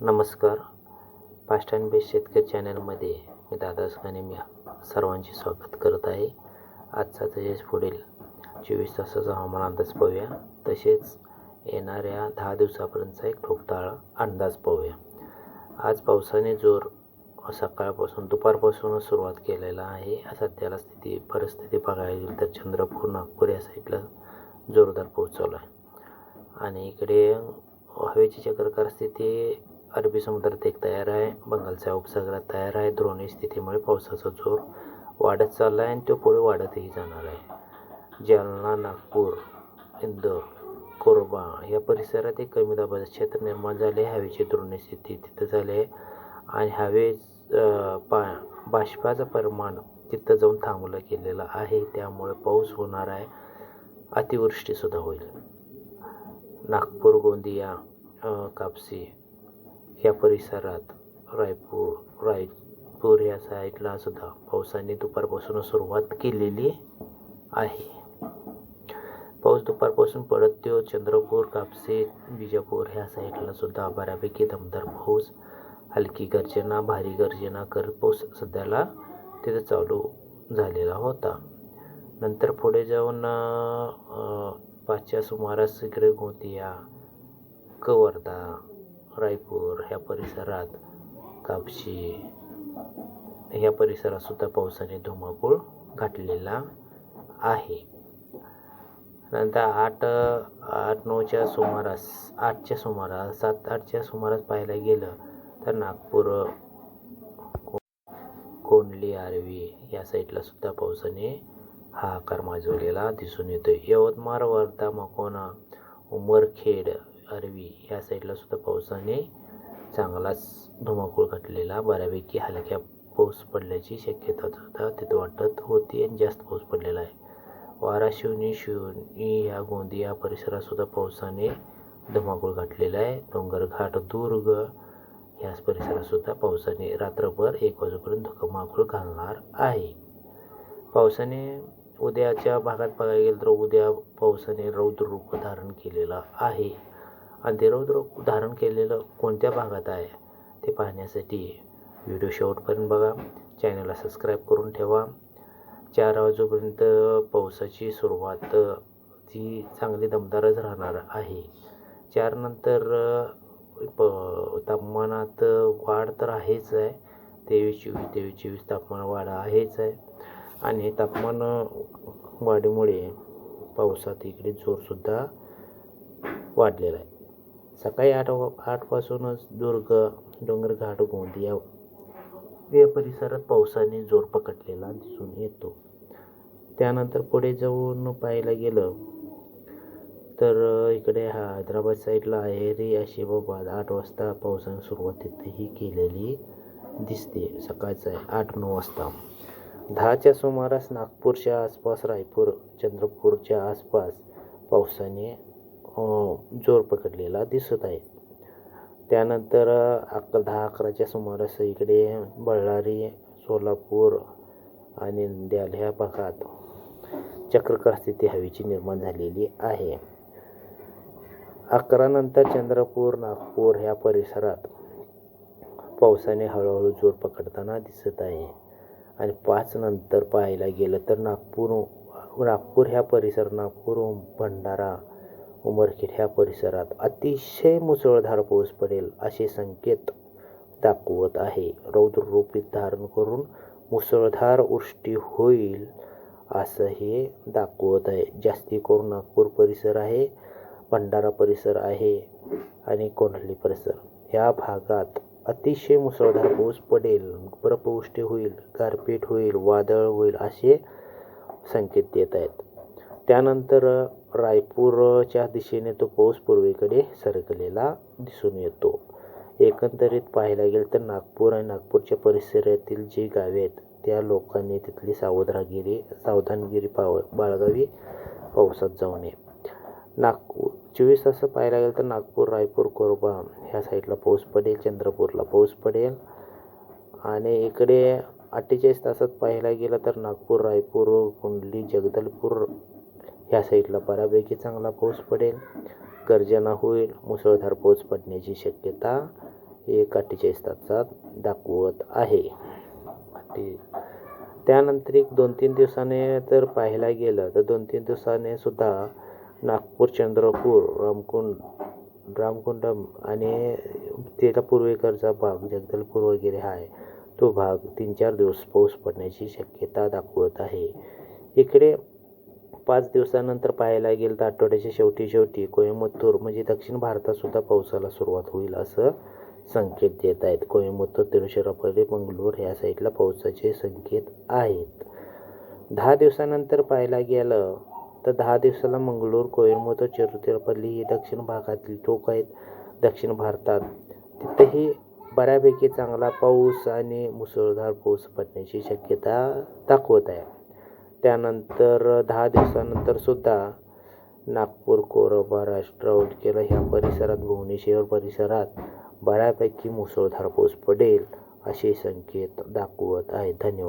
नमस्कार. Fast and best शेतकरी चॅनलमध्ये मी दादास खाने मी सर्वांचे स्वागत करत आहे. आजचा तसेच पुढील चोवीस तासाचा हवामान अंदाज पाहूया. तसेच येणाऱ्या दहा दिवसापर्यंतचा एक ठोकताळा अंदाज पाहूया. आज पावसाने जोर सकाळपासून दुपारपासूनच सुरुवात केलेला आहे. सध्याला स्थिती परिस्थिती बघायला गेली तर चंद्रपूर नागपूर या साईडला जोरदार पाऊस चालू आहे. आणि इकडे हवेची चक्रकार स्थिती अरबी समुद्रात एक तयार आहे. बंगालच्या उपसागरात तयार आहे. द्रोणी स्थितीमुळे पावसाचा जोर वाढत चालला आहे आणि तो पुढे वाढतही जाणार आहे. जालना नागपूर इंदोर कोरबा या परिसरात एक कमी दाबाचे क्षेत्र निर्माण झाले. हवेची द्रोणी स्थिती तिथं झाली आहे. आणि हवे पा बाष्पाचं प्रमाण तिथं जाऊन थांबलं गेलेलं आहे. त्यामुळे पाऊस होणार आहे. अतिवृष्टीसुद्धा होईल. नागपूर गोंदिया कापसी या परिसरात रायपूर रायपूर या साईडला सुद्धा पावसाने दुपारपासून सुरुवात केलेली आहे. पाऊस दुपारपासून पडत तो चंद्रपूर कापसे बिजापूर ह्या साईडला सुद्धा बऱ्यापैकी दमदार पाऊस हलकी गर्जना भारी गर्जना करत पाऊस सध्याला तिथं चालू झालेला होता. नंतर पुढे जाऊन पाचच्या सुमारास इकडे गोंदिया कवर्धा रायपूर ह्या परिसरात कापशी ह्या परिसरात सुद्धा पावसाने धुमाकूळ घातलेला आहे. नंतर आठ आठ नऊच्या सुमारास आठच्या सुमारास सात आठच्या सुमारास पाहायला गेलं तर नागपूर कोंडली आरवी या साईडला सुद्धा पावसाने हाहाकार माजवलेला दिसून येतो यवतमाळ वर्धा मकोना उमरखेड अरवी या साईडला सुद्धा पावसाने चांगलाच धुमाकूळ घातलेला. बऱ्यापैकी हलक्या पाऊस पडल्याची शक्यता सुद्धा तिथं वाटत होती आणि जास्त पाऊस पडलेला आहे. वारा शिवनी शिवनी ह्या गोंदिया परिसरात सुद्धा पावसाने धुमाकूळ घातलेला आहे. डोंगरघाट दुर्ग याच परिसरात सुद्धा पावसाने रात्रभर एक वाजेपर्यंत धुमाकूळ घालणार आहे. पावसाने उद्याच्या भागात बघायला गेलं तर उद्या पावसाने रौद्र रूप धारण केलेलं आहे. आणि धारण केलेलं कोणत्या भागात आहे ते पाहण्यासाठी व्हिडिओ शेवटपर्यंत बघा. चॅनलला सबस्क्राईब करून ठेवा. चार वाजेपर्यंत पावसाची सुरुवात ती चांगली दमदारच राहणार आहे. चारनंतर प तापमानात वाढ तर आहेच आहे. तेवीस चोवीस तेवीस चोवीस तापमान वाढ आहेच आहे. आणि तापमान वाढीमुळे पावसात इकडे जोरसुद्धा वाढलेला आहे. सकाळी आठ आठपासूनच दुर्ग डोंगरघाट गोंदिया या परिसरात पावसाने जोर पकडलेला दिसून येतो. त्यानंतर पुढे जाऊन पाहायला गेलं तर इकडे हा हैदराबाद साईडला आहेरी आशिबाबाद आठ वाजता पावसाने सुरुवात तिथेही केलेली दिसते. सकाळचं आहे आठ नऊ वाजता. दहाच्या सुमारास नागपूरच्या आसपास रायपूर चंद्रपूरच्या आसपास पावसाने हो, जोर पकडलेला दिसत आहे. त्यानंतर अक दहा अकराच्या सुमारास इकडे बळ्ळारी सोलापूर आणि नंद्याल ह्या भागात चक्रकार स्थिती हवेची निर्माण झालेली आहे. अकरानंतर चंद्रपूर नागपूर ह्या परिसरात पावसाने हळूहळू जोर पकडताना दिसत आहे. आणि पाच नंतर पाहायला गेलं तर नागपूर नागपूर ह्या परिसर नागपूर भंडारा उमरखेड ह्या परिसरात अतिशय मुसळधार पाऊस पडेल असे संकेत दाखवत आहे. रौद्ररूपीत धारण करून मुसळधार वृष्टी होईल असं हे दाखवत आहे. जास्ती करून नागपूर परिसर आहे भंडारा परिसर आहे आणि कोंढली परिसर. ह्या भागात अतिशय मुसळधार पाऊस पडेल बर्फवृष्टी होईल गारपीट होईल वादळ होईल असे संकेत देत आहेत. त्यानंतर रायपूरच्या दिशेने तो पाऊस पूर्वेकडे सरकलेला दिसून येतो. एकंदरीत पाहायला गेलं तर नागपूर आणि नागपूरच्या परिसरातील जी गावे आहेत त्या लोकांनी तिथली सावधानगिरी सावधानगिरी पाव बाळगावी पावसात जाऊ नये. नागपूर चोवीस तास पाहायला गेलं तर नागपूर रायपूर कोरबा ह्या साईडला पाऊस पडेल चंद्रपूरला पाऊस पडेल. आणि इकडे अठ्ठेचाळीस तासात पाहायला गेलं तर नागपूर रायपूर कुंडली जगदलपूर ह्या साईडला बऱ्यापैकी चांगला पाऊस पडेल. गर्जना होईल. मुसळधार पाऊस पडण्याची शक्यता एक अठ्ठेचाळीस तासात दाखवत आहे. ते त्यानंतर एक दोन तीन दिवसाने जर पाहायला गेलं तर दोन तीन दिवसाने सुद्धा नागपूर चंद्रपूर रामकुंड रामकुंडम आणि त्याचा पूर्वेकडचा भाग जगदलपूर वगैरे आहे तो भाग तीन चार दिवस पाऊस पडण्याची शक्यता दाखवत आहे. इकडे पाच दिवसानंतर पाहायला गेलं तर आठवड्याच्या शेवटी शेवटी कोइंबतूर म्हणजे दक्षिण भारतातसुद्धा पावसाला सुरुवात होईल असं संकेत देत आहेत. कोइंबतूर तिरुचिरापल्ली मंगळूर ह्या साईडला पावसाचे संकेत आहेत. दहा दिवसानंतर पाहायला गेलं तर दहा दिवसाला मंगळूर कोइंबतूर तिरुचिरापल्ली ही दक्षिण भागातील टोक आहेत. दक्षिण भारतात तिथेही बऱ्यापैकी चांगला पाऊस आणि मुसळधार पाऊस पडण्याची शक्यता दाखवत आहे. त्यानंतर दहा दिवसानंतर सुद्धा नागपूर कोरोबा राष्ट्रवाडकेला ह्या परिसरात भुवनेश्वर परिसरात बऱ्यापैकी मुसळधार पाऊस पडेल असे संकेत दाखवत आहेत धन्यवाद.